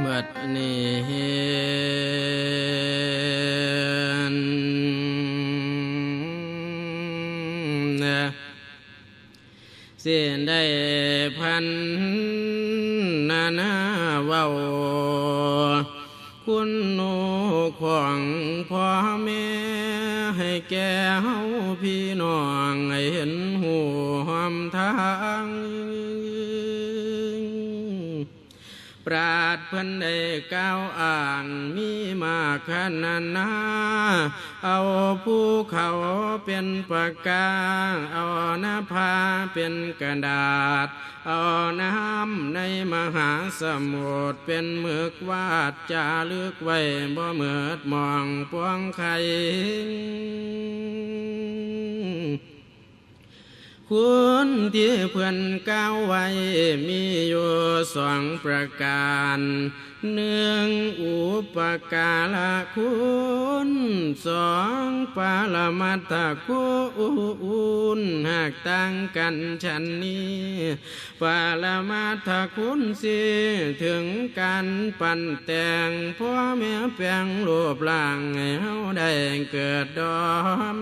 เมื่อนี้นะเสียนได้พันนานาเว้าคุณโนของพ่อแม่ให้แก่เฮาพี่น้องให้เห็นหูหอมทาง ปราดเพิ่นได้ก้าวอ่างมีมากขนาดนาเอาภูเขาเป็นปากกา เอาหน้าผาเป็นกระดาษ เอาน้ำในมหาสมุทรเป็นหมึกวาดจารึกไว้บ่เหมิดมองปวงไข่ คุณที่เพื่อนก้าวไว้มีอยู่สองประการหนึ่งอุปการะคุณสองปาลมัตถคุณหากต่างกันฉันนี้ปาลมัตถคุณสิถึงการปั่นแต่งพ่อแม่แปลงรูปร่างให้เฮาได้เกิดดอม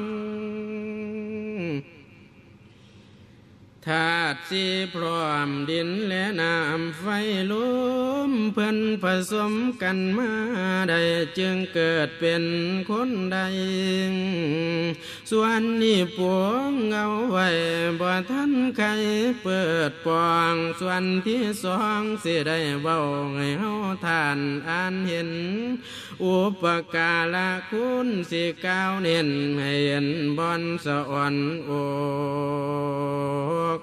ธาตุสีพร้อมดินและน้ำไฟลมเพิ่อนผสมกันมาได้จึงเกิดเป็นคนใด ส่วนนี้ปวงเอาไว้บ่ทันใครเปิดปองส่วนที่สองสิได้เบาให้เฮาทานอ่านเห็นอุปการะคุณสิก้าวเน้นให้เห็นบอนสะอ่อนโอก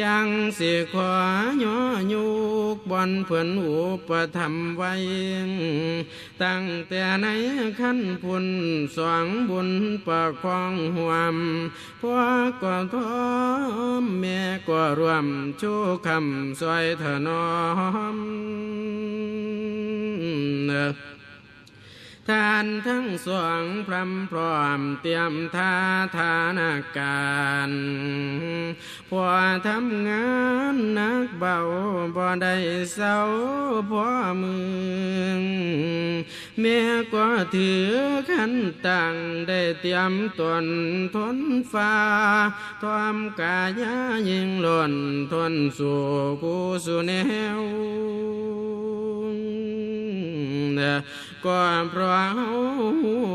จังสิขวาย่อยุกบอนเพื่อนอุปธรรมไว้ ตั้งแต่ในขั้นพุนสองบุญประคองห่วมพ่อก็ท้อมแม่ก็รวมชูคำซอยถนอม ทานทั้งสองพรำพร้อมเตรียมท่าทานาการพอทำงานนักเบาบ่ได้เศร้าพอมือแม่ก็ถือขันตั้งได้เตรียมตนทนฟ้าทอมกายายิงหล่นทนสู่กูสู่แนว ก็เพราะ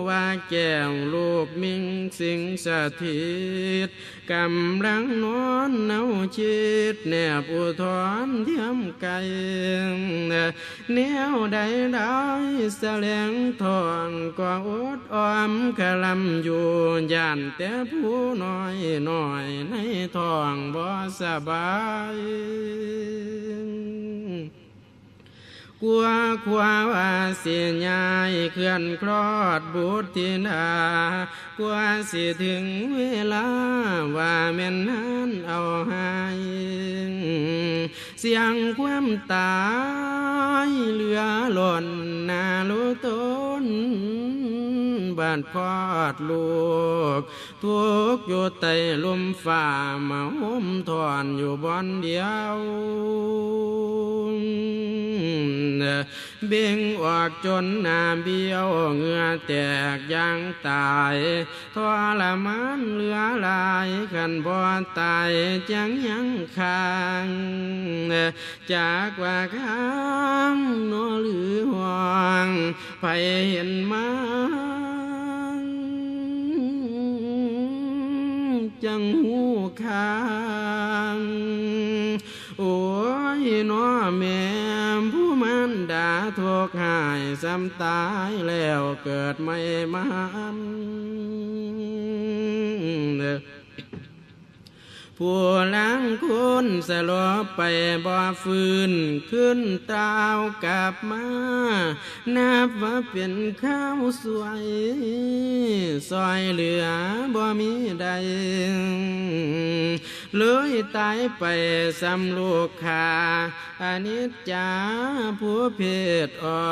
ว่าแก้วรูปมิงสิงสถิตกำลังนอนเนาชิดแนบอุทธรเทียมไกลแนวใดได้แสลงทองก็อดออมกะลำอยู่ย่านแต่ผู้น้อยน้อยในท้องบ่สบาย กลัวขวาว่าเสียยายเคลื่อนคลอดบุตรทินากลัวสิถึงเวลาว่าแม่นนั้นเอาให้เสียงความตายเหลือหล่น บ้านพอดลูก ทุกอยู่ใต้ลมฝ่ามาห่มทอนอยู่บอนเดียวเบ่งออกจนหน้าเบี้ยวเหงื่อแตกยางตายทรมานเหลือหลายขันบ่ตายจังยังคางจากว่าค้างนอหรือห่วงไปเห็นมา จังหูคางโอ้ยน้อแม่ผู้มันด่าทุกข์หายซ้ำตายแล้วเกิดไม่มา ผู้ล้างคุณสลบไปบ่ฟื้นขึ้นตาวกลับมา นับว่าเป็นข้าวสวยซอยเหลือบ่มีใดเลยตายไปสำลูกคาอนิจจาผู้เพศอ่อ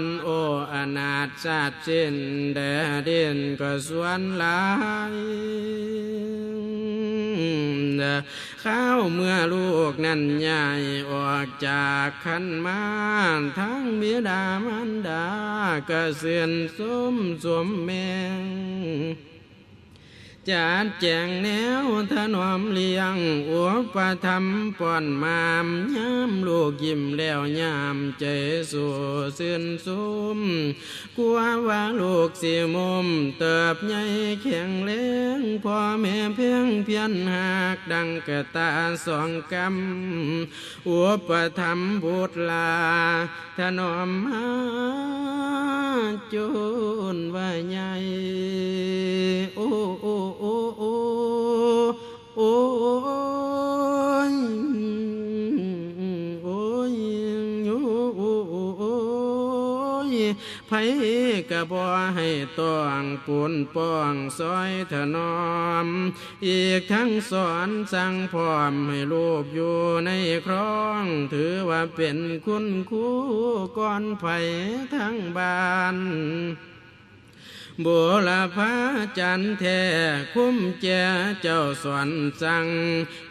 นโออนาถชาติสิ้นแดเด่นก็ส่วนหลายข้าวเมื่อลูกนั้นใหญ่ออกจากคันมานทั้งบิดามันดากระเสือนสมสมแมง จัดแจงแนวถนอมเลี้ยงอุปธรรมป้อนมามย้ำลูกยิ้มแล้วย้ำใจสู่ซื่นสุมกลัวว่าลูกสิมุม เติบใหญ่แข็งแรงพ่อแม่เพียงเพียนหากดังกระตาสองกำอุปธรรมบุตรลา ถนอมมาจุนว่าใหญ่โอ้โอ้โอ้โอ้โอ้ยโอ้ยโอ้โอ้โอ้โอ้ยไผกะบ่ให้ต้องปูนป้องซอยถนอม อีกทั้งสอนสั่งพร้อมให้ลูกอยู่ในครอง ถือว่าเป็นคุณครูก่อนไผทั้งบ้าน บุรพาจันแท้คุ้มแจเจ้าสวนสั่ง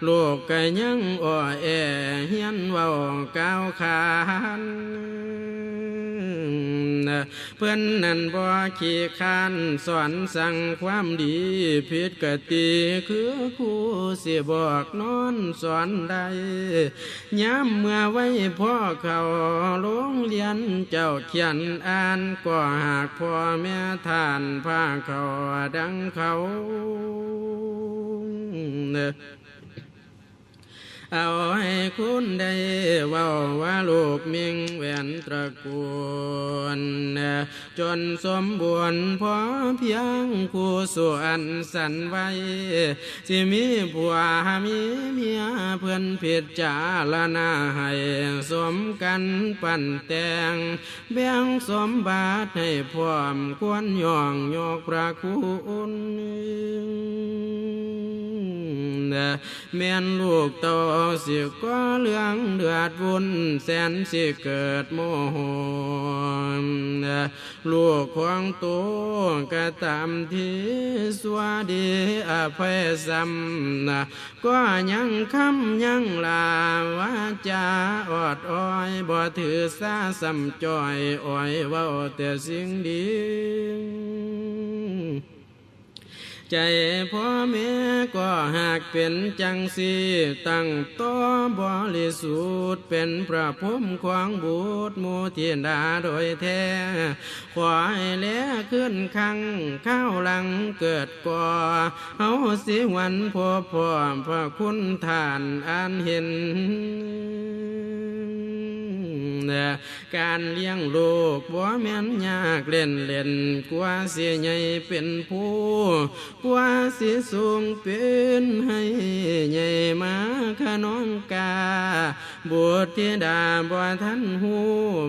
ลูกก็ยังอ่อแอเฮียนเว้าก้าวขาน เพื่อนนั่นบ่ขี้ค้านสอนสั่งความดีผิดกติคือครูสิบอกนอนสอนได้ย้ำเมื่อไว้พ่อเขาโรงเรียนเจ้าเขียนอ่านก็หากพ่อแม่ทานพาเขาดังเขาเนอ เอาให้คุณได้เว้าว่าลูกมิงแหวนตระกูลจนสมบูรณ์พอเพียงคู่ส่วนสันไว้สิมีผัวมีเมียเพื่อนผิดจารณาให้สมกันปั่นแต่งแบ่งสมบัติให้พร้อมควรย่องยกพระคุณ แม่นลูกโตสิก็เรื่องเดือดวุ่นแสนสิเกิดโมโหลูกของตัวก็ตามที่สวดีอภัยซ้ำก็ยังคำยังลาว่าจะอดอ้อยบ่ถือสาสำจอยอ้อยเว้าแต่สิ่งดี ใจพ่อแม่ก็หากเป็นจังสีตั้งต้อบริสุทธิ์เป็นพระพรหมขวางบุตรมูเทียนดาโดยแท้ขวายแลขึ้นคังข้าวหลังเกิดก่อเฮาสิวันพอพร้อมพระคุณทานอันเห็น การเลี้ยงลูกบ่แม่นยากเล่นเล่นกว่าเสียใหญ่เป็นผู้กว่าสิสูงเป็นให้ใหญ่มาขน้องกาบุตรธิดาบ่ทันหู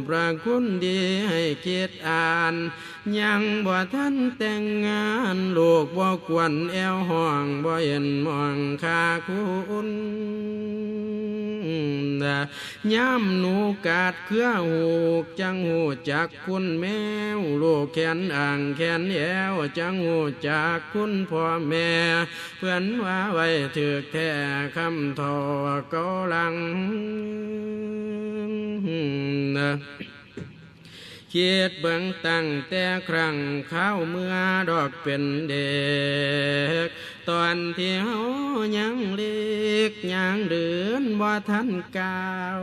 พระคุณดีให้คิดอ่าน ยังบ่ทันแต่งงานลูกบ่ควรแอวห้องบ่เห็นมองค่าคุณย้ำหนูกาดเครือหูกจังหูจักคุณแมวลูกแขนอ่างแขนแยวจังหูจักคุณพ่อแม่ เพื่อนว่าไว้ถือแท้คำทอก็ลังนะคิดเบิ่งตั้งแต่ครั้งเข้าเมื่อดอกเป็นเด็ก ตอนที่เฮายังเล็ กยังเดินบ่าทันกาว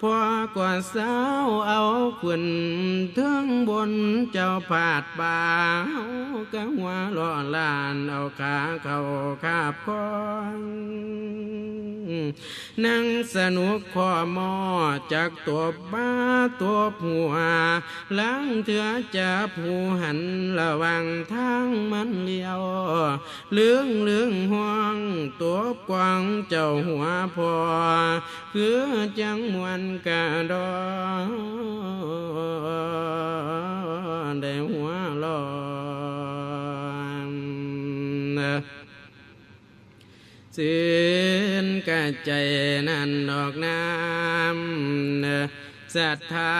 พอกว่าสาวเอาขึ้นถึงบนเจ้าผาดบ่าวก็หัวล้อลานเอาขาเข้าคาบคอนนั่งสนุกข้อมอจากตัวบ้าตัวผัวหลังเถือจะผู้หันระวังทางมันเลี้ยวเรื่องเรื่องห่วงตัวกวางเจ้าหัวพอคือจังมวนกะดอได้หัวลอนสินกะใจนั่นดอกน้ำศรัทธา